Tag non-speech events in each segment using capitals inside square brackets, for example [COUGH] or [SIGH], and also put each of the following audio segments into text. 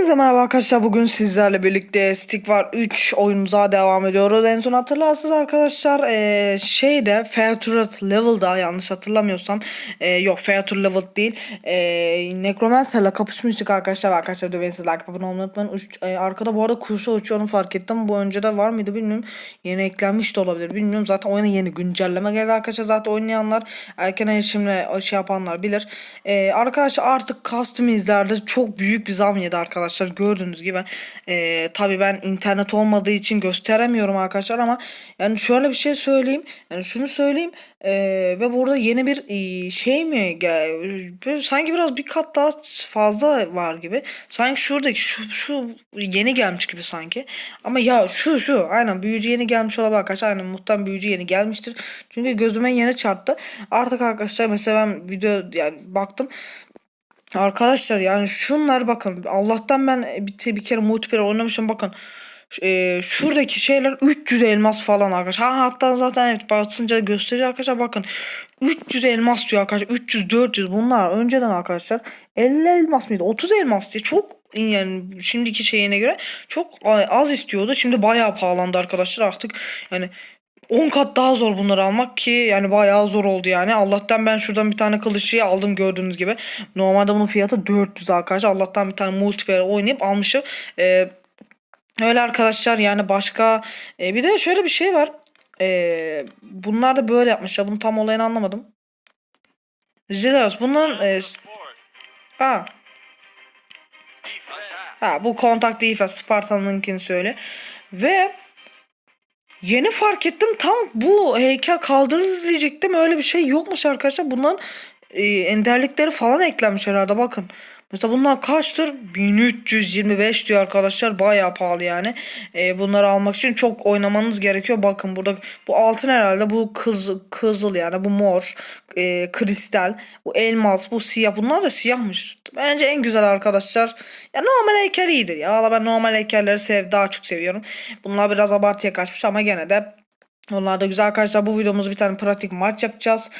Hepinize merhaba arkadaşlar. Bugün sizlerle birlikte Stick var 3 oyunumuza devam ediyoruz. En son hatırlarsınız arkadaşlar eee şeyde Featured Level'da yanlış hatırlamıyorsam eee, yok Featured Level değil eee Necromancer'la kapışmıştık arkadaşlar. Arkadaşlar döveniz like abone unutmayın. Uç- eee, arkada bu arada kuşa uçuyorum fark ettim. Bu önceden var mıydı bilmiyorum. Yeni eklenmiş de olabilir bilmiyorum. Zaten oyuna yeni güncelleme geldi arkadaşlar. Zaten oynayanlar erken erişimle şey yapanlar bilir. Eee, arkadaşlar artık customizlerde çok büyük bir zam yedi arkadaşlar. Gördüğünüz gibi. Eee tabii ben internet olmadığı için gösteremiyorum arkadaşlar ama yani şöyle bir şey söyleyeyim. Yani şunu söyleyeyim. Eee, ve burada yeni bir eee, şey mi gel sanki biraz bir kat daha fazla var gibi. Sanki şuradaki şu şu yeni gelmiş gibi sanki. Ama ya şu şu aynen büyücü yeni gelmiş olabilir arkadaşlar. Aynen muhtemelen büyücü yeni gelmiştir. Çünkü gözüme yeni çarptı. Artık arkadaşlar mesela ben video yani baktım. Arkadaşlar yani şunlar bakın Allah'tan ben bir, bir kere multiplayer oynamışım bakın. Eee, şuradaki şeyler 300 elmas falan arkadaşlar. Ha, hatta zaten evet basınca gösteriyor arkadaşlar bakın. 300 elmas diyor arkadaşlar. 300 400 bunlar önceden arkadaşlar 50 elmas mıydı? 30 elmas diye çok yani şimdiki şeyine göre çok az istiyordu. Şimdi bayağı pahalandı arkadaşlar artık. Yani 10 kat daha zor bunları almak ki yani bayağı zor oldu yani. Allah'tan ben şuradan bir tane kılıçıyı aldım gördüğünüz gibi. Normalde bunun fiyatı 400 arkadaşlar. Allah'tan bir tane multiplayer oynayıp almışım. Ee, öyle arkadaşlar yani başka e, bir de şöyle bir şey var. Ee, bunlar da böyle yapmışlar. Bunun tam olayını anlamadım. Zeros bunun e, ha, ha bu kontak değil Spartan'ınkini söyle. Ve Yeni fark ettim tam bu heykel kaldırılır diyecektim öyle bir şey yokmuş arkadaşlar. Bundan e, enderlikleri falan eklenmiş herhalde bakın. Mesela bunlar kaçtır? 1325 diyor arkadaşlar. Bayağı pahalı yani. E, bunları almak için çok oynamanız gerekiyor. Bakın burada bu altın herhalde. Bu kız, kızıl yani. Bu mor. E, kristal. Bu elmas. Bu siyah. Bunlar da siyahmış. Bence en güzel arkadaşlar. Ya normal heykel iyidir ya. Valla ben normal heykelleri sev, daha çok seviyorum. Bunlar biraz abartıya kaçmış ama gene de onlar da güzel arkadaşlar. Bu videomuz bir tane pratik maç yapacağız.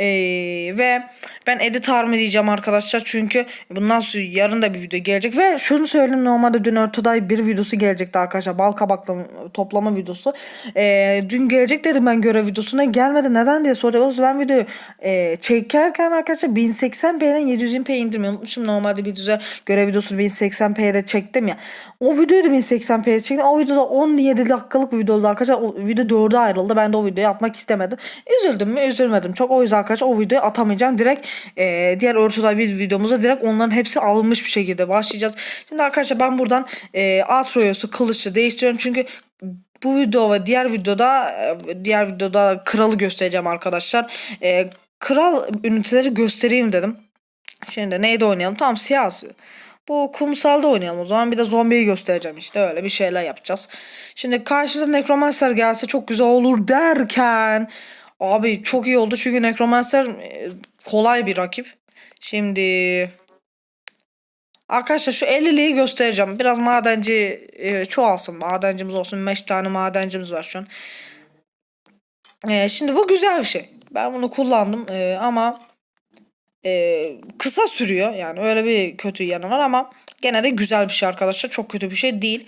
Ee, ve ben edit harmı diyeceğim arkadaşlar. Çünkü bundan sonra yarın da bir video gelecek. Ve şunu söyleyeyim normalde dün ortaday bir videosu gelecekti arkadaşlar. Bal kabaklı toplama videosu. Ee, dün gelecek dedim ben görev videosuna. Gelmedi neden diye soracak Ben videoyu e, çekerken arkadaşlar 1080p'den 720p indirmeyi unutmuşum. Normalde bir düze görev videosunu 1080p'de çektim ya. O videoyu da 1080p'de çektim. O videoda 17 dakikalık bir video oldu arkadaşlar. O video 4'e ayrıldı. Ben de o videoyu atmak istemedim. Üzüldüm mü? Üzülmedim. Çok o yüzden arkadaşlar o videoyu atamayacağım. Direkt e, diğer ortada bir videomuzda direkt onların hepsi alınmış bir şekilde başlayacağız. Şimdi arkadaşlar ben buradan e, Atroyos'u kılıçlı değiştiriyorum. Çünkü bu video ve diğer videoda e, diğer videoda kralı göstereceğim arkadaşlar. E, kral üniteleri göstereyim dedim. Şimdi neyde oynayalım? Tamam siyasi. Bu kumsalda oynayalım o zaman. Bir de zombiyi göstereceğim işte. Öyle bir şeyler yapacağız. Şimdi karşıda Necromancer gelse çok güzel olur derken Abi çok iyi oldu çünkü Necromancer e, kolay bir rakip. Şimdi Arkadaşlar şu 50'liği göstereceğim. Biraz madenci e, çoğalsın. Madencimiz olsun. 5 tane madencimiz var şu an. E, şimdi bu güzel bir şey. Ben bunu kullandım e, ama e, kısa sürüyor. Yani öyle bir kötü yanı var ama gene de güzel bir şey arkadaşlar. Çok kötü bir şey değil.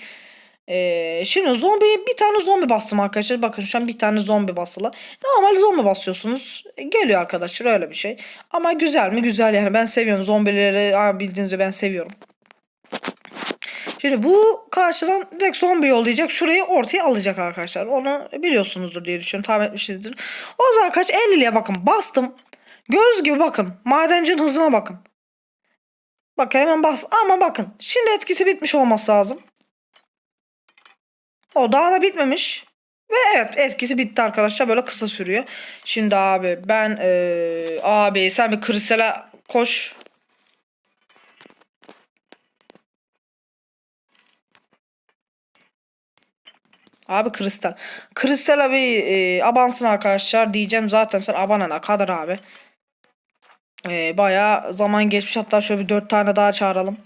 Ee, şimdi zombi bir tane zombi bastım arkadaşlar. Bakın şu an bir tane zombi basılı. Normal zombi basıyorsunuz. E, geliyor arkadaşlar öyle bir şey. Ama güzel mi? Güzel yani. Ben seviyorum zombileri. Aa, bildiğiniz gibi ben seviyorum. Şimdi bu karşıdan direkt zombi yollayacak. Şurayı ortaya alacak arkadaşlar. Onu biliyorsunuzdur diye düşünüyorum. Tahmin etmişsinizdir. O zaman kaç 50'liye bakın. Bastım. Gördüğünüz gibi bakın. Madencinin hızına bakın. Bak hemen bas. Ama bakın. Şimdi etkisi bitmiş olması lazım. O daha da bitmemiş. Ve evet etkisi bitti arkadaşlar. Böyle kısa sürüyor. Şimdi abi ben ee, abi sen bir kristale koş. Abi kristal. Kristal abi e, abansın arkadaşlar diyeceğim zaten sen abanana kadar abi. E, bayağı zaman geçmiş hatta şöyle bir dört tane daha çağıralım.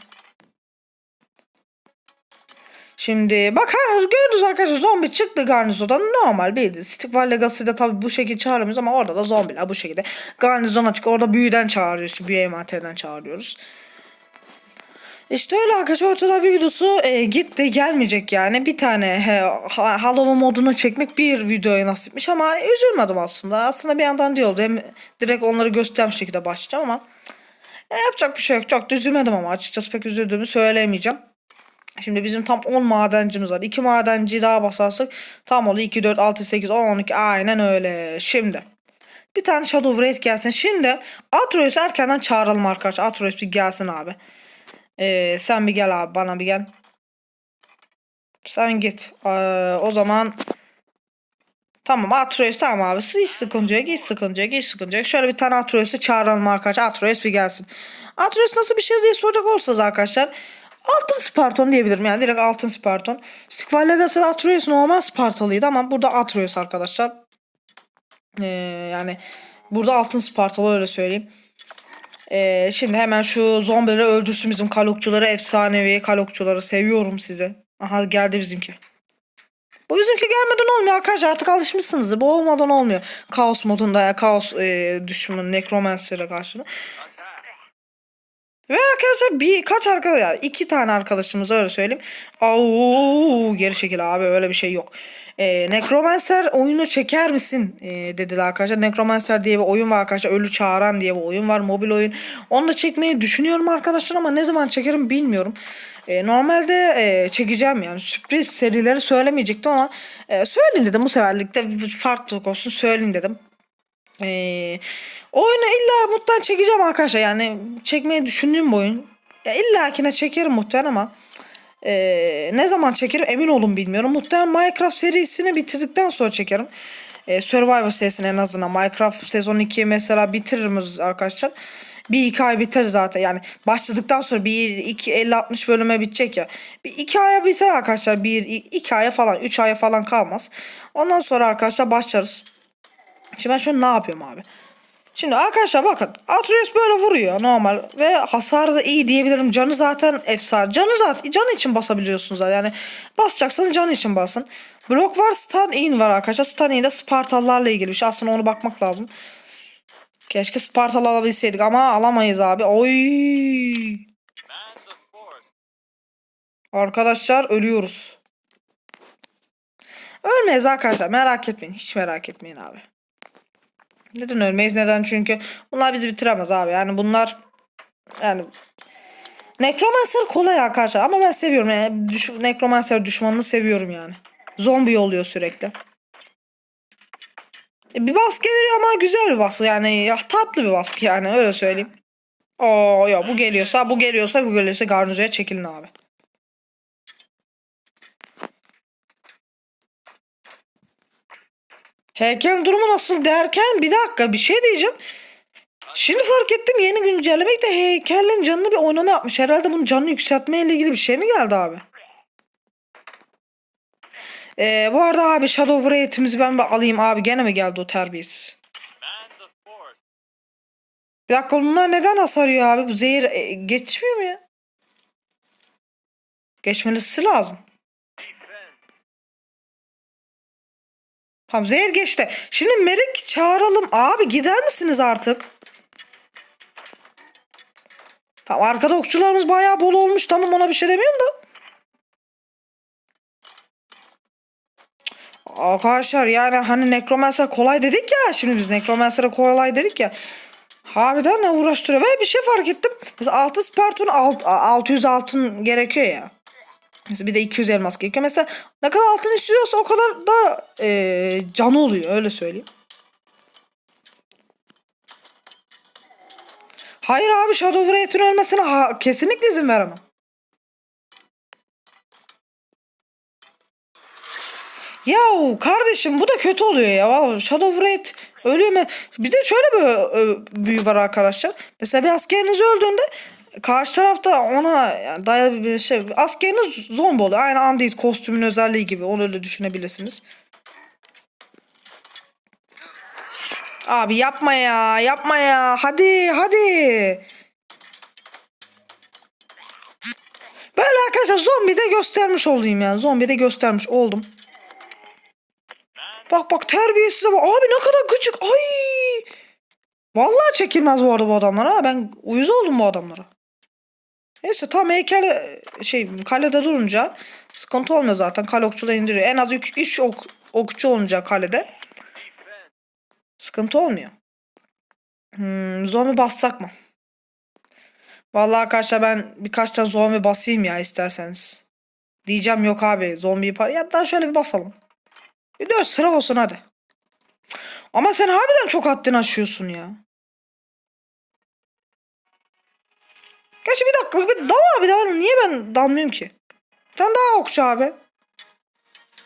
Şimdi bak ha gördünüz arkadaşlar zombi çıktı garnizondan normal bir Stickfire Legacy'de tabi bu şekilde çağıramıyoruz ama orada da zombiler bu şekilde garnizona çık orada büyüden çağırıyoruz büyü envanterinden çağırıyoruz. İşte öyle arkadaşlar ortada bir videosu e, gitti gelmeyecek yani. Bir tane he, ha- Halloween modunu çekmek bir videoya nasipmiş ama üzülmedim aslında. Aslında bir yandan diyordu hem direkt onları göstermiş şekilde başlayacağım ama e, yapacak bir şey yok. Çok da üzülmedim ama açıkçası pek üzüldüğümü söyleyemeyeceğim. Şimdi bizim tam 10 madencimiz var. 2 madenci daha basarsak tam oluyor. 2, 4, 6, 8, 10, 12 aynen öyle. Şimdi bir tane Shadow Raid gelsin. Şimdi Atreus'u erkenden çağıralım arkadaşlar. Atreus bir gelsin abi. Ee, sen bir gel abi bana bir gel. Sen git. Ee, o zaman Tamam Atreus tamam abi. Hiç sıkıntı yok. Hiç sıkıntı yok. Hiç sıkıntı yok. Şöyle bir tane Atreus'u çağıralım arkadaşlar. Atreus bir gelsin. Atreus nasıl bir şey diye soracak olursanız arkadaşlar. Altın Sparton diyebilirim yani direkt altın Sparton. Legacy'de Atreus normal Spartalıydı ama burada Atreus arkadaşlar. Ee, yani burada altın Spartalı öyle söyleyeyim. Ee, şimdi hemen şu zombileri öldürsün bizim kalokçuları efsanevi kalokçuları seviyorum sizi. Aha geldi bizimki. Bu bizimki gelmeden olmuyor arkadaşlar artık alışmışsınız. Bu olmadan olmuyor. Kaos modunda ya kaos e, düşmanı Necromancer'e karşı. Ve arkadaşlar birkaç arkadaş yani iki tane arkadaşımız öyle söyleyeyim. Au geri çekil abi öyle bir şey yok. E, Necromancer oyunu çeker misin e, dediler arkadaşlar. Necromancer diye bir oyun var arkadaşlar. Ölü Çağıran diye bir oyun var. Mobil oyun. Onu da çekmeyi düşünüyorum arkadaşlar ama ne zaman çekerim bilmiyorum. E, normalde e, çekeceğim yani sürpriz serileri söylemeyecektim ama e, söyleyeyim dedim bu seferlikte bir farklılık olsun söyleyeyim dedim. E, oyunu illa muhtemelen çekeceğim arkadaşlar yani çekmeyi düşündüğüm bir oyun. Ya illakine çekerim muhtemelen ama e, ne zaman çekerim emin olun bilmiyorum. Muhtemelen Minecraft serisini bitirdikten sonra çekerim. E, Survivor serisini en azından Minecraft sezon 2'yi mesela bitiririz arkadaşlar. Bir iki ay biter zaten yani başladıktan sonra bir iki 50-60 bölüme bitecek ya. Bir iki aya biter arkadaşlar bir iki aya falan üç aya falan kalmaz. Ondan sonra arkadaşlar başlarız. Şimdi ben şöyle ne yapıyorum abi. Şimdi arkadaşlar bakın Atreus böyle vuruyor normal ve hasarı da iyi diyebilirim. Canı zaten efsane. Canı zaten canı için basabiliyorsunuz zaten. Yani basacaksanız canı için basın. Blok var stun in var arkadaşlar. Stun in de Spartalılarla ilgili bir şey. Aslında onu bakmak lazım. Keşke Spartalı alabilseydik ama alamayız abi. Oy! Arkadaşlar ölüyoruz. Ölmeyiz arkadaşlar merak etmeyin. Hiç merak etmeyin abi. Neden ölmeyiz? Neden? Çünkü bunlar bizi bitiremez abi. Yani bunlar yani Necromancer kolay arkadaşlar ama ben seviyorum. Yani düş Necromancer düşmanını seviyorum yani. Zombi oluyor sürekli. E, Bir baskı veriyor ama güzel bir baskı yani ya tatlı bir baskı yani öyle söyleyeyim. Oo ya bu geliyorsa bu geliyorsa bu geliyorsa garnizoya çekilin abi. Heykel durumu nasıl derken bir dakika bir şey diyeceğim. Şimdi fark ettim yeni güncellemekte heykelin canını bir oynama yapmış. Herhalde bunun canını yükseltme ile ilgili bir şey mi geldi abi? Ee, bu arada abi Shadow Raid'imizi ben bir alayım abi. Gene mi geldi o terbiyesiz? Bir dakika bunlar neden hasar yiyor abi? Bu zehir e, geçmiyor mu ya? Geçmesi lazım. Tamam zehir geçti. Şimdi Merik çağıralım. Abi gider misiniz artık? Tamam arkada okçularımız bayağı bol olmuş. Tamam ona bir şey demiyorum da. Arkadaşlar yani hani Necromancer kolay dedik ya. Şimdi biz Necromancer'a kolay dedik ya. Harbiden ne uğraştırıyor. Ve bir şey fark ettim. Mesela 6 Spartan alt, 600 altın gerekiyor ya. Mesela bir de 200 elmas gerekiyor. Mesela ne kadar altın istiyorsa o kadar da e, canı oluyor öyle söyleyeyim. Hayır abi Shadow Wraith'in ölmesine ha- kesinlikle izin veremem. Ya kardeşim bu da kötü oluyor ya. Shadow Wraith ölüyor mu? Bir de şöyle bir büyü var arkadaşlar. Mesela bir askeriniz öldüğünde karşı tarafta ona yani dayalı bir şey. Askeriniz zombi oluyor. Aynı Undead kostümün özelliği gibi. Onu öyle düşünebilirsiniz. Abi yapma ya. Yapma ya. Hadi hadi. Böyle arkadaşlar zombi de göstermiş olayım yani. Zombi de göstermiş oldum. Bak bak terbiyesize bak. Abi ne kadar gıcık. Ay. Vallahi çekilmez bu arada bu adamlar ha. Ben uyuz oldum bu adamlara. Neyse tam heykel şey kalede durunca sıkıntı olmuyor zaten. Kale okçu da indiriyor. En az 3 ok, okçu olunca kalede. Sıkıntı olmuyor. Hmm, zombi bassak mı? Vallahi arkadaşlar ben birkaç tane zombi basayım ya isterseniz. Diyeceğim yok abi zombi par. Ya da şöyle bir basalım. Bir de sıra olsun hadi. Ama sen harbiden çok haddini aşıyorsun ya. Gerçi bir dakika bir dal abi dal. Niye ben dalmıyorum ki? Sen daha okçu abi.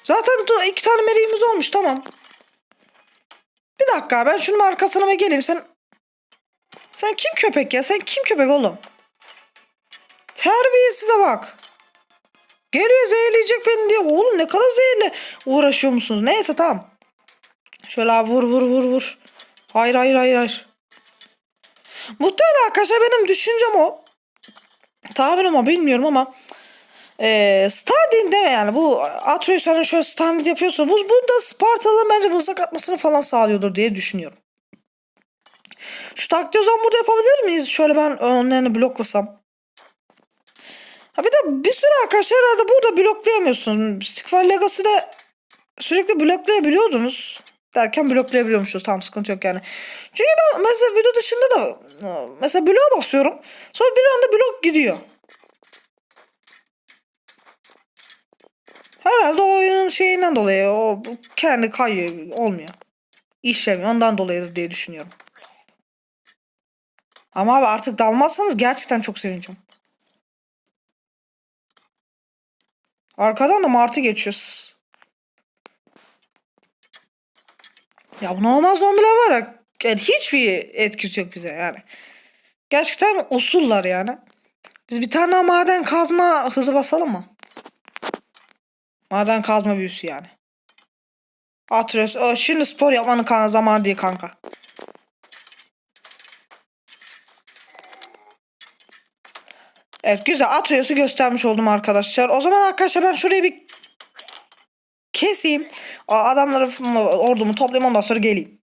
Zaten iki tane meleğimiz olmuş tamam. Bir dakika ben şunun arkasına mı geleyim sen... Sen kim köpek ya? Sen kim köpek oğlum? Terbiyesize bak. Geliyor zehirleyecek beni diye. Oğlum ne kadar zehirle uğraşıyor musunuz? Neyse tamam. Şöyle abi vur vur vur vur. Hayır hayır hayır hayır. Muhtemelen arkadaşlar benim düşüncem o. Tahmin ama bilmiyorum ama e, Stardew deme yani bu Atreus hani şöyle standart yapıyorsa bu, bu da Spartalı'nın bence mızrak atmasını falan sağlıyordur diye düşünüyorum. Şu taktiği o zaman burada yapabilir miyiz? Şöyle ben önlerini bloklasam. Ha bir de bir sürü arkadaşlar herhalde burada bloklayamıyorsunuz. Stickfire Legacy'de sürekli bloklayabiliyordunuz. Derken bloklayabiliyormuşuz. Tamam sıkıntı yok yani. Çünkü ben mesela video dışında da mesela bloğa basıyorum. Sonra bir anda blok gidiyor. Herhalde o oyunun şeyinden dolayı o kendi kayıyor olmuyor. İşlemiyor ondan dolayıdır diye düşünüyorum. Ama abi artık dalmazsanız gerçekten çok sevineceğim. Arkadan da martı geçiyoruz. Ya bu normal zombiler var ya. Yani hiçbir etkisi yok bize yani. Gerçekten usullar yani. Biz bir tane maden kazma hızı basalım mı? Maden kazma büyüsü yani. Atreus. Ö, Şimdi spor yapmanın zamanı değil kanka. Evet güzel Atreus'u göstermiş oldum arkadaşlar. O zaman arkadaşlar ben şurayı bir keseyim. Adamları ordumu toplayayım ondan sonra geleyim.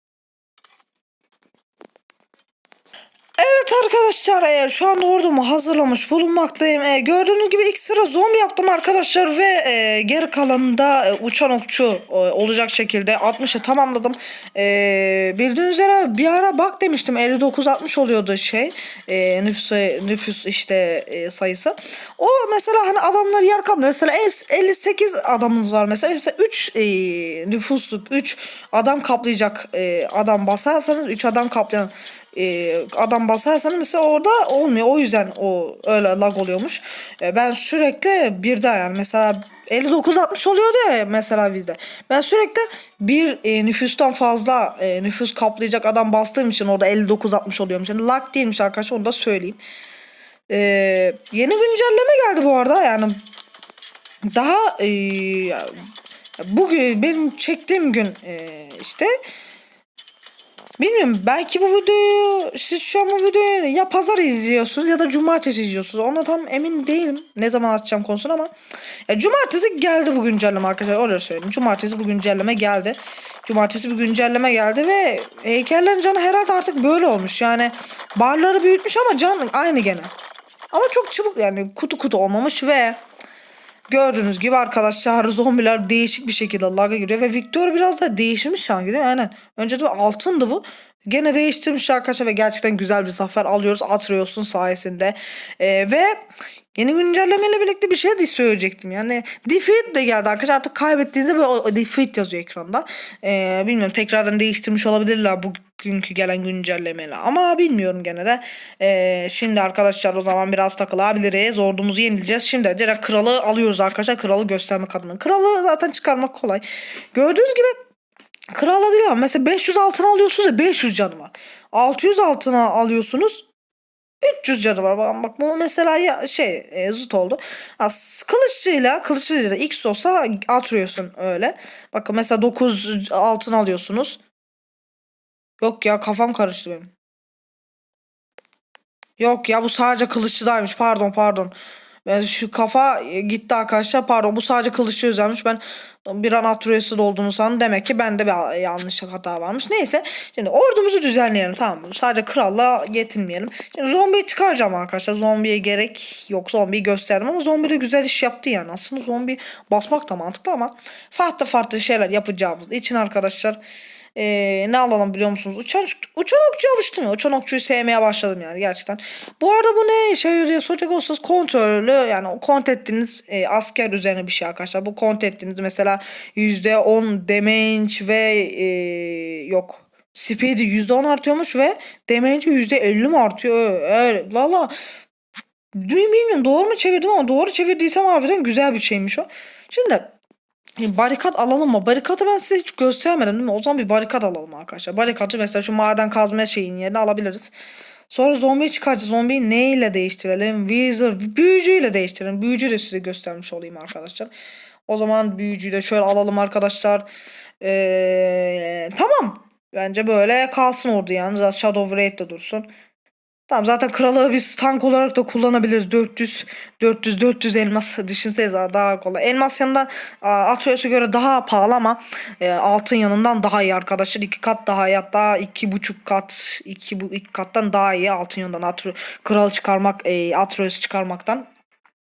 Evet arkadaşlar e, şu anda ordumu hazırlamış bulunmaktayım. E, gördüğünüz gibi ilk sıra zombi yaptım arkadaşlar ve e, geri kalanında e, uçan okçu e, olacak şekilde 60'ı tamamladım. E, bildiğiniz üzere bir ara bak demiştim 59-60 oluyordu şey e, nüfus, nüfus işte e, sayısı. O mesela hani adamlar yer kalmıyor. Mesela es- 58 adamınız var mesela. mesela 3 e, nüfusluk 3 adam kaplayacak e, adam basarsanız 3 adam kaplayan e, adam basarsanız mesela orada olmuyor. O yüzden o öyle lag oluyormuş. E, ben sürekli birde yani mesela 59-60 oluyordu ya mesela bizde. Ben sürekli bir e, nüfustan fazla e, nüfus kaplayacak adam bastığım için orada 59-60 oluyormuş. Yani lag değilmiş arkadaşlar onu da söyleyeyim. E, yeni güncelleme geldi bu arada yani daha e, bugün benim çektiğim gün e, işte Bilmiyorum belki bu videoyu siz şu an bu videoyu ya pazar izliyorsunuz ya da cumartesi izliyorsunuz. Ona tam emin değilim ne zaman atacağım konusunu ama ya, cumartesi geldi bu güncelleme arkadaşlar öyle söyleyeyim. Cumartesi bu güncelleme geldi. Cumartesi bir güncelleme geldi ve heykellerin canı herhalde artık böyle olmuş. Yani barları büyütmüş ama can aynı gene. Ama çok çabuk yani kutu kutu olmamış ve Gördüğünüz gibi arkadaşlar zombiler değişik bir şekilde lag'a giriyor ve Victor biraz da değişmiş şu an gidiyor. Aynen. Önce de altındı bu. Gene değiştirmiş arkadaşlar ve gerçekten güzel bir zafer alıyoruz Atreus'un sayesinde. Ee, ve yeni güncellemeyle birlikte bir şey de söyleyecektim. Yani defeat de geldi arkadaşlar. Artık kaybettiğinizde böyle defeat yazıyor ekranda. Ee, bilmiyorum tekrardan değiştirmiş olabilirler bugünkü gelen güncellemeyle. Ama bilmiyorum gene de. Ee, şimdi arkadaşlar o zaman biraz takılabiliriz. Ordumuzu yenileceğiz. Şimdi direkt kralı alıyoruz arkadaşlar. Kralı göstermek adına. Kralı zaten çıkarmak kolay. Gördüğünüz gibi Krala değil ama mesela 500 altına alıyorsunuz ya 500 canı var. 600 altına alıyorsunuz 300 canı var. Bak, bu mesela ya şey e, zıt oldu. Ha, s- kılıçlıyla kılıçlıyla X olsa atıyorsun öyle. Bakın mesela 9 altın alıyorsunuz. Yok ya kafam karıştı benim. Yok ya bu sadece kılıçlıdaymış. Pardon pardon. Ben şu kafa e, gitti arkadaşlar. Pardon bu sadece kılıçlı özelmiş. Ben bir an Atreus'ta olduğunu sandım. Demek ki bende bir yanlış hata varmış. Neyse. Şimdi ordumuzu düzenleyelim tamam mı? Sadece kralla yetinmeyelim. Şimdi zombiyi çıkaracağım arkadaşlar. Zombiye gerek yok. Zombiyi gösterdim ama zombi de güzel iş yaptı yani. Aslında zombi basmak da mantıklı ama farklı farklı şeyler yapacağımız için arkadaşlar ee, ne alalım biliyor musunuz? Uçan, uçan okçuya alıştım ya. Uçan okçuyu sevmeye başladım yani gerçekten. Bu arada bu ne şey diye soracak olursanız kontrollü yani kont ettiğiniz e, asker üzerine bir şey arkadaşlar. Bu kont ettiğiniz mesela %10 damage ve e, yok speed'i %10 artıyormuş ve damage'i %50 mi artıyor? Öyle. Valla bilmiyorum doğru mu çevirdim ama doğru çevirdiysem harbiden güzel bir şeymiş o. Şimdi Barikat alalım mı? Barikatı ben size hiç göstermedim değil mi? O zaman bir barikat alalım arkadaşlar. Barikatı mesela şu maden kazma şeyin yerine alabiliriz. Sonra zombiyi çıkaracağız. Zombiyi neyle değiştirelim? Wizard, büyücüyle değiştirelim. Büyücü de size göstermiş olayım arkadaşlar. O zaman büyücüyü de şöyle alalım arkadaşlar. Ee, tamam. Bence böyle kalsın orada. Zaten Shadow Raid de dursun. Tamam zaten kralı biz tank olarak da kullanabiliriz. 400 400 400 elmas [LAUGHS] düşünsenize daha kolay. Elmas yanında Atreus'a göre daha pahalı ama e, altın yanından daha iyi arkadaşlar. iki kat daha iyi hatta iki buçuk kat iki bu iki kattan daha iyi altın yanından Atre kralı çıkarmak e, Atreus'u çıkarmaktan.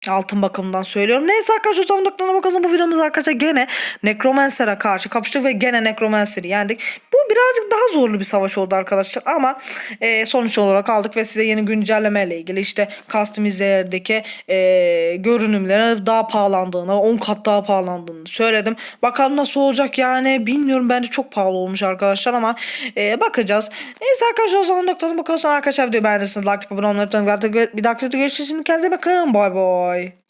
Altın bakımından söylüyorum. Neyse arkadaşlar son noktalarına bakalım. Bu videomuz arkadaşlar gene Necromancer'a karşı kapıştık ve gene Necromancer'ı yendik. Bu birazcık daha zorlu bir savaş oldu arkadaşlar ama e, sonuç olarak aldık ve size yeni güncelleme ile ilgili işte customize'lerdeki e, görünümlere daha pahalandığını 10 kat daha pahalandığını söyledim. Bakalım nasıl olacak yani bilmiyorum bence çok pahalı olmuş arkadaşlar ama e, bakacağız. Neyse arkadaşlar zaman noktalarına bakalım. Arkadaşlar videoyu beğendiyseniz like, abone olmayı unutmayın. Bir dahaki videoda görüşürüz. Kendinize bakın. Bay bay. Bye.